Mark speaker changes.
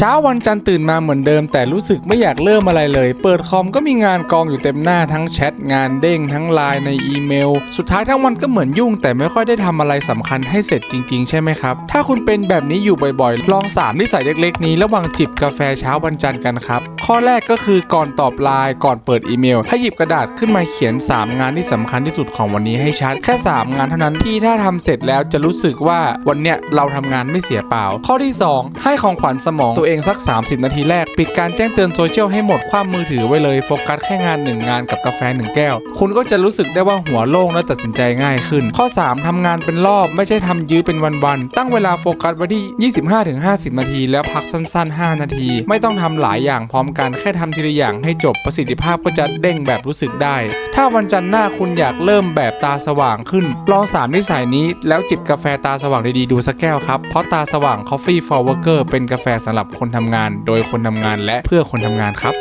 Speaker 1: เช้าวันจันทร์ตื่นมาเหมือนเดิม แต่รู้สึกไม่อยากเริ่มอะไรเลย เปิดคอมก็มีงานกองอยู่เต็มหน้าทั้งแชทงานเด้งทั้งไลน์ในอีเมล สุดท้ายทั้งวันก็เหมือนยุ่ง แต่ไม่ค่อยได้ทำอะไรสำคัญให้เสร็จจริง ๆ ใช่ไหมครับ ถ้าคุณเป็นแบบนี้อยู่บ่อยๆ ลองสามนิสัยเล็กๆ นี้ระหว่างจิบกาแฟเช้าวันจันทร์กันครับ ข้อแรกก็คือก่อนตอบไลน์ก่อนเปิดอีเมล ให้หยิบกระดาษขึ้นมาเขียน 3 งานที่สำคัญที่สุดของวันนี้ให้ชัดแค่ 3 งานเท่านั้นที่ถ้าทำเสร็จแล้วจะรู้สึกว่าวันเนี้ยเราทำงานไม่เสียเปล่า ข้อที่ 2 ให้ของขวัญสมองตัวเองสัก 30 นาทีแรก ปิดการแจ้งเตือนโซเชียลให้หมดความมือถือไว้เลยโฟกัสแค่งาน 1 งานกับกาแฟ 1 แก้ว คุณก็จะรู้สึกได้ว่าหัวโล่งและตัดสินใจง่ายขึ้น ข้อ 3ทำงานเป็นรอบไม่ใช่ทำยื้อเป็นวันๆตั้งเวลาโฟกัสไว้ที่ 25-50 นาที แล้วพักสั้น ๆ 5 นาที ไม่ต้องทำหลายอย่างพร้อมกันแค่ทำทีละอย่างให้จบประสิทธิภาพก็จะเด้งแบบรู้สึกได้ ถ้าวันจันทร์หน้าคุณอยากเริ่มแบบตาสว่างขึ้น ลองสามนิสัยนี้แล้วจิบกาแฟตาสว่างดีๆดูสักแก้วครับ เพราะตาสว่าง Coffee for Worker เป็นกาแฟสำหรับคนทำงาน โดยคนทำงานและเพื่อคนทำงานครับ